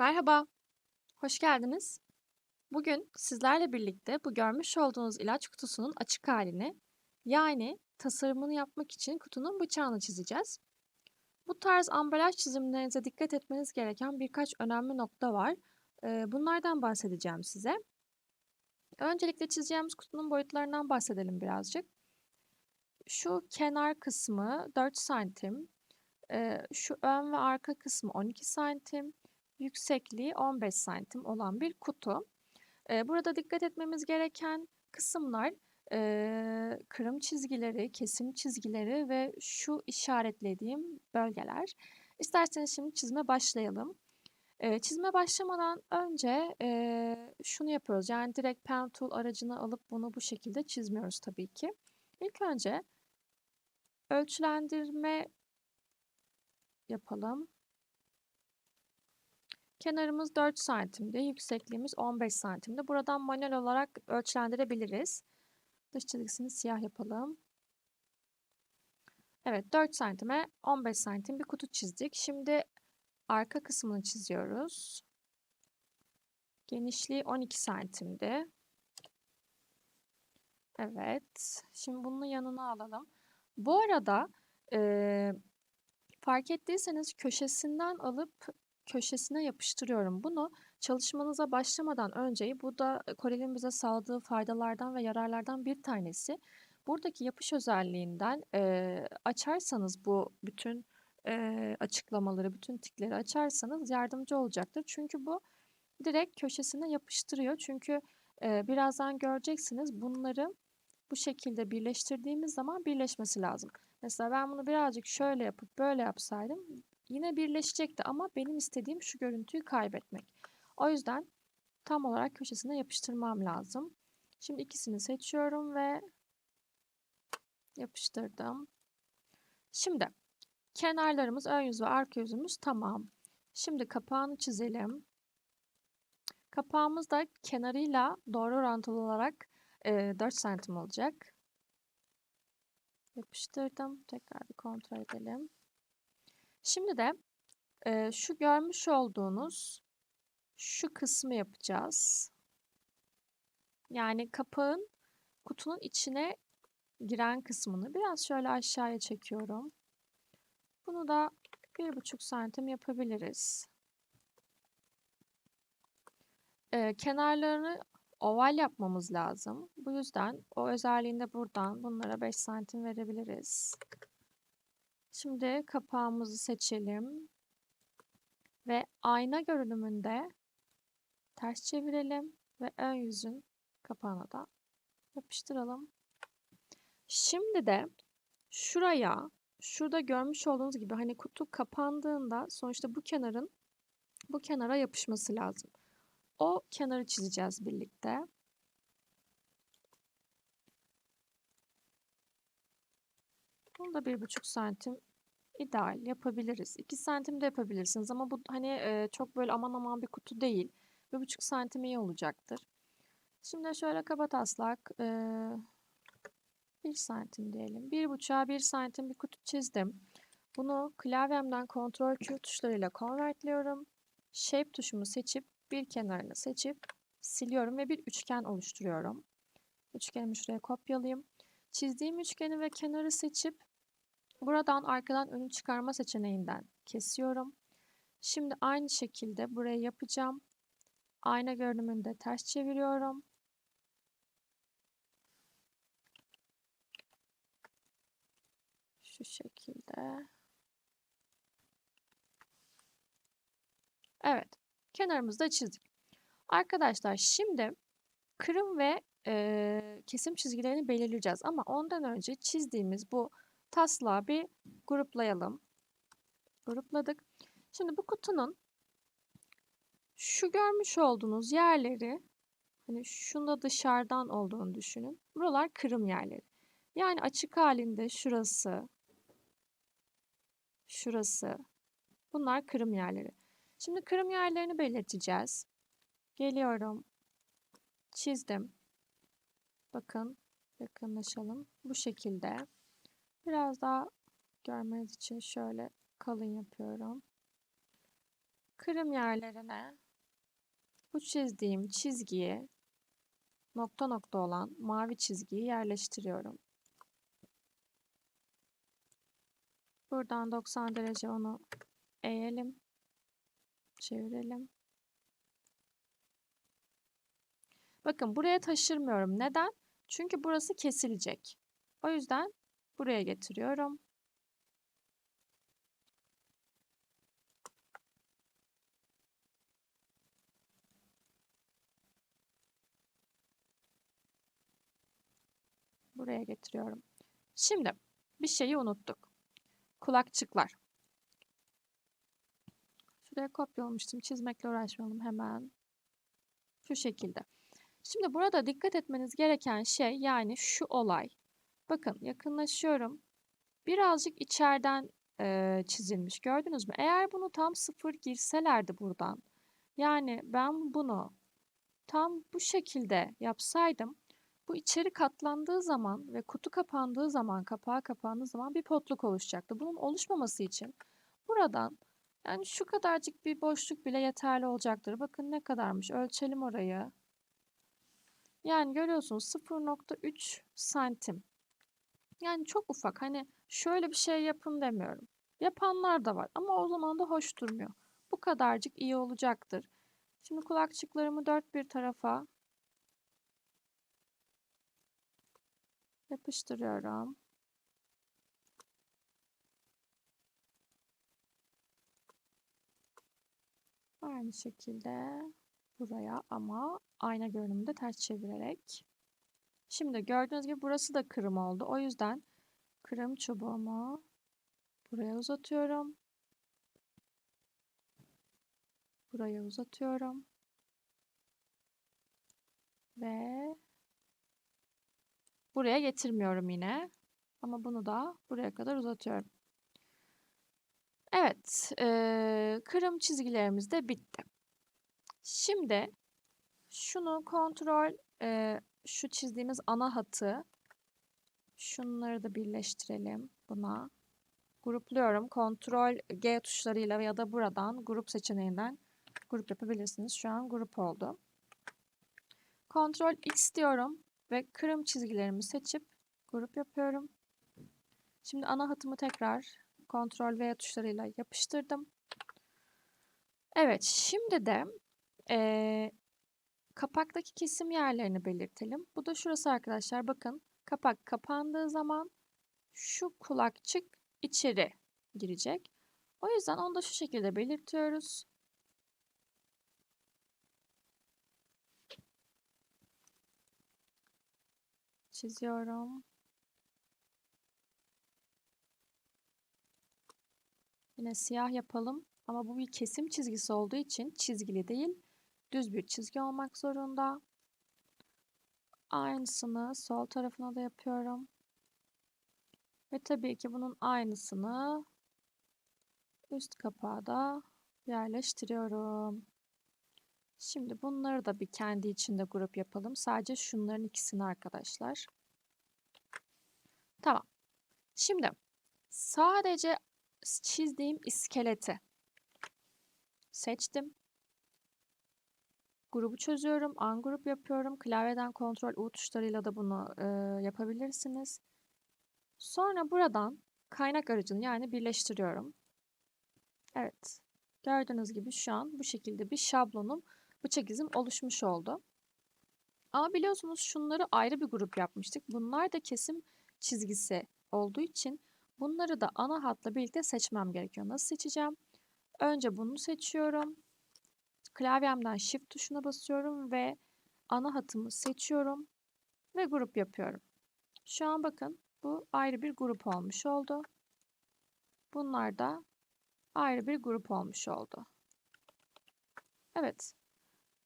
Merhaba, hoş geldiniz. Bugün sizlerle birlikte bu görmüş olduğunuz ilaç kutusunun açık halini, yani tasarımını yapmak için kutunun bıçağını çizeceğiz. Bu tarz ambalaj çizimlerinize dikkat etmeniz gereken birkaç önemli nokta var. Ee, Bunlardan bahsedeceğim size. Öncelikle çizeceğimiz kutunun boyutlarından bahsedelim birazcık. Şu kenar kısmı 4 santim, ee, şu ön ve arka kısmı 12 santim, yüksekliği 15 santim olan bir kutu. Ee, burada dikkat etmemiz gereken kısımlar e, kırım çizgileri, kesim çizgileri ve şu işaretlediğim bölgeler. İsterseniz şimdi çizime başlayalım. Ee, çizime başlamadan önce şunu yapıyoruz. Yani direkt pen tool aracını alıp bunu bu şekilde çizmiyoruz tabii ki. İlk önce ölçülendirme yapalım. Kenarımız 4 santimde, yüksekliğimiz 15 santimde. Buradan manuel olarak ölçülendirebiliriz. Dış çizgisini siyah yapalım. Evet 4 santime 15 santim bir kutu çizdik. Şimdi arka kısmını çiziyoruz. Genişliği 12 santimdi. Evet. Şimdi bunu yanına alalım. Bu arada e, fark ettiyseniz köşesinden alıp köşesine yapıştırıyorum. Bunu çalışmanıza başlamadan önce bu da Corel'in bize sağladığı faydalardan ve yararlardan bir tanesi. Buradaki yapış özelliğinden e, açarsanız bu bütün e, açıklamaları, bütün tikleri açarsanız yardımcı olacaktır. Çünkü bu direkt köşesine yapıştırıyor. Çünkü e, birazdan göreceksiniz bunları bu şekilde birleştirdiğimiz zaman birleşmesi lazım. Mesela ben bunu birazcık şöyle yapıp böyle yapsaydım yine birleşecekti ama benim istediğim şu görüntüyü kaybetmek. O yüzden tam olarak köşesine yapıştırmam lazım. Şimdi ikisini seçiyorum ve yapıştırdım. Şimdi kenarlarımız ön yüz ve arka yüzümüz tamam. Şimdi kapağını çizelim. Kapağımız da kenarıyla doğru orantılı olarak e, 4 santim olacak. Yapıştırdım. Tekrar bir kontrol edelim. Şimdi de e, şu görmüş olduğunuz şu kısmı yapacağız. Yani kapağın kutunun içine giren kısmını biraz şöyle aşağıya çekiyorum. Bunu da bir buçuk santim yapabiliriz. Ee, kenarlarını oval yapmamız lazım. Bu yüzden o özelliğinde buradan bunlara 5 santim verebiliriz. Şimdi kapağımızı seçelim. Ve ayna görünümünde ters çevirelim ve ön yüzün kapağına da yapıştıralım. Şimdi de şuraya, şurada görmüş olduğunuz gibi hani kutu kapandığında sonuçta bu kenarın bu kenara yapışması lazım. O kenarı çizeceğiz birlikte. Bunu da bir buçuk santim ideal yapabiliriz. 2 santim de yapabilirsiniz ama bu hani e, çok böyle aman aman bir kutu değil. Bir buçuk santim iyi olacaktır. Şimdi şöyle kaba taslak e, 1 santim diyelim. Bir buçuğa 1 santim bir kutu çizdim. Bunu klavyemden Ctrl Q tuşlarıyla konvertliyorum. Shape tuşumu seçip bir kenarını seçip siliyorum ve bir üçgen oluşturuyorum. Üçgenimi şuraya kopyalayayım. Çizdiğim üçgeni ve kenarı seçip buradan arkadan önü çıkarma seçeneğinden kesiyorum. Şimdi aynı şekilde burayı yapacağım. Ayna görünümünde ters çeviriyorum. Şu şekilde. Evet. Kenarımızı da çizdik. Arkadaşlar şimdi kırım ve e, kesim çizgilerini belirleyeceğiz. Ama ondan önce çizdiğimiz bu taslağı bir gruplayalım. Grupladık. Şimdi bu kutunun şu görmüş olduğunuz yerleri hani şunda dışarıdan olduğunu düşünün. Buralar kırım yerleri. Yani açık halinde şurası, şurası. Bunlar kırım yerleri. Şimdi kırım yerlerini belirteceğiz. Geliyorum. Çizdim. Bakın yakınlaşalım. Bu şekilde. Biraz daha görmeniz için şöyle kalın yapıyorum. kırım yerlerine bu çizdiğim çizgiyi nokta nokta olan mavi çizgiyi yerleştiriyorum. Buradan 90 derece onu eğelim. Çevirelim. Bakın buraya taşırmıyorum. Neden? Çünkü burası kesilecek. O yüzden buraya getiriyorum. Buraya getiriyorum. Şimdi bir şeyi unuttuk. Kulakçıklar. Şuraya kopyalamıştım. Çizmekle uğraşmayalım hemen. Şu şekilde. Şimdi burada dikkat etmeniz gereken şey yani şu olay. Bakın yakınlaşıyorum. Birazcık içeriden e, çizilmiş. Gördünüz mü? Eğer bunu tam sıfır girselerdi buradan. Yani ben bunu tam bu şekilde yapsaydım bu içeri katlandığı zaman ve kutu kapandığı zaman, kapağı kapandığı zaman bir potluk oluşacaktı. Bunun oluşmaması için buradan yani şu kadarcık bir boşluk bile yeterli olacaktır. Bakın ne kadarmış. Ölçelim orayı. Yani görüyorsunuz 0.3 santim. Yani çok ufak. Hani şöyle bir şey yapın demiyorum. Yapanlar da var ama o zaman da hoş durmuyor. Bu kadarcık iyi olacaktır. Şimdi kulakçıklarımı dört bir tarafa yapıştırıyorum. Aynı şekilde buraya ama ayna görünümünde ters çevirerek. Şimdi gördüğünüz gibi burası da kırım oldu. O yüzden kırım çubuğumu buraya uzatıyorum. Buraya uzatıyorum. Ve buraya getirmiyorum yine. Ama bunu da buraya kadar uzatıyorum. Evet, e, kırım çizgilerimiz de bitti. Şimdi şunu kontrol, e, şu çizdiğimiz ana hatı, şunları da birleştirelim buna. Grupluyorum. Kontrol G tuşlarıyla ya da buradan grup seçeneğinden grup yapabilirsiniz. Şu an grup oldu. Kontrol X diyorum ve kırım çizgilerimi seçip grup yapıyorum. Şimdi ana hatımı tekrar Kontrol V tuşlarıyla yapıştırdım. Evet, şimdi de e, kapaktaki kesim yerlerini belirtelim. Bu da şurası arkadaşlar. Bakın kapak kapandığı zaman şu kulakçık içeri girecek. O yüzden onu da şu şekilde belirtiyoruz. Çiziyorum. Yine siyah yapalım. Ama bu bir kesim çizgisi olduğu için çizgili değil, düz bir çizgi olmak zorunda. Aynısını sol tarafına da yapıyorum. Ve tabii ki bunun aynısını üst kapağa da yerleştiriyorum. Şimdi bunları da bir kendi içinde grup yapalım. Sadece şunların ikisini arkadaşlar. Tamam. Şimdi sadece çizdiğim iskeleti seçtim. Grubu çözüyorum. An grup yapıyorum. Klavyeden Ctrl U tuşlarıyla da bunu e, yapabilirsiniz. Sonra buradan kaynak aracını yani birleştiriyorum. Evet. Gördüğünüz gibi şu an bu şekilde bir şablonum, bıçak izim oluşmuş oldu. Ama biliyorsunuz şunları ayrı bir grup yapmıştık. Bunlar da kesim çizgisi olduğu için Bunları da ana hatla birlikte seçmem gerekiyor. Nasıl seçeceğim? Önce bunu seçiyorum. Klavyemden Shift tuşuna basıyorum ve ana hatımı seçiyorum ve grup yapıyorum. Şu an bakın bu ayrı bir grup olmuş oldu. Bunlar da ayrı bir grup olmuş oldu. Evet.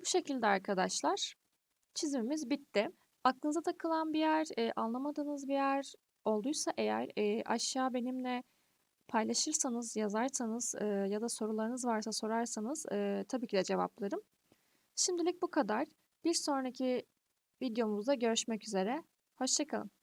Bu şekilde arkadaşlar çizimimiz bitti. Aklınıza takılan bir yer, e, anlamadığınız bir yer olduysa eğer e, aşağı benimle paylaşırsanız, yazarsanız e, ya da sorularınız varsa sorarsanız e, tabii ki de cevaplarım. Şimdilik bu kadar. Bir sonraki videomuzda görüşmek üzere. Hoşçakalın.